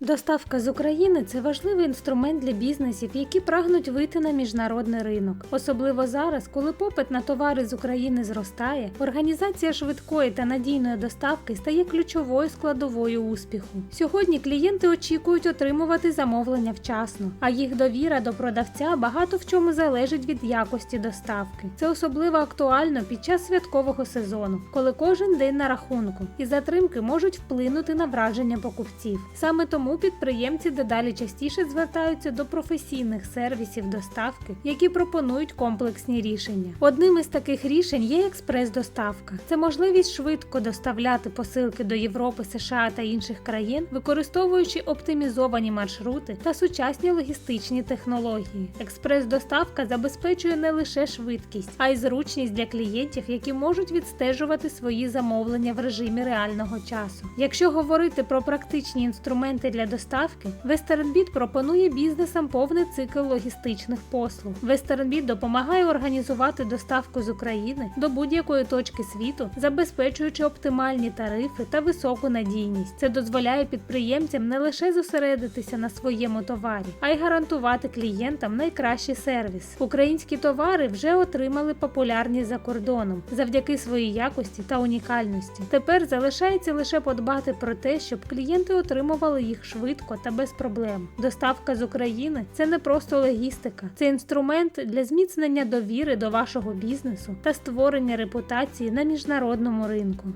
Доставка з України це важливий інструмент для бізнесів, які прагнуть вийти на міжнародний ринок. Особливо зараз, коли попит на товари з України зростає, організація швидкої та надійної доставки стає ключовою складовою успіху. Сьогодні клієнти очікують отримувати замовлення вчасно, а їх довіра до продавця багато в чому залежить від якості доставки. Це особливо актуально під час святкового сезону, коли кожен день на рахунку, і затримки можуть вплинути на враження покупців. Саме тому підприємці дедалі частіше звертаються до професійних сервісів доставки, які пропонують комплексні рішення. Одним із таких рішень є експрес-доставка. Це можливість швидко доставляти посилки до Європи, США та інших країн, використовуючи оптимізовані маршрути та сучасні логістичні технології. Експрес-доставка забезпечує не лише швидкість, а й зручність для клієнтів, які можуть відстежувати свої замовлення в режимі реального часу. Якщо говорити про практичні інструменти для доставки, WesternBit пропонує бізнесам повний цикл логістичних послуг. WesternBit допомагає організувати доставку з України до будь-якої точки світу, забезпечуючи оптимальні тарифи та високу надійність. Це дозволяє підприємцям не лише зосередитися на своєму товарі, а й гарантувати клієнтам найкращий сервіс. Українські товари вже отримали популярність за кордоном завдяки своїй якості та унікальності. Тепер залишається лише подбати про те, щоб клієнти отримували їх швидко та без проблем. Доставка з України це не просто логістика, це інструмент для зміцнення довіри до вашого бізнесу та створення репутації на міжнародному ринку.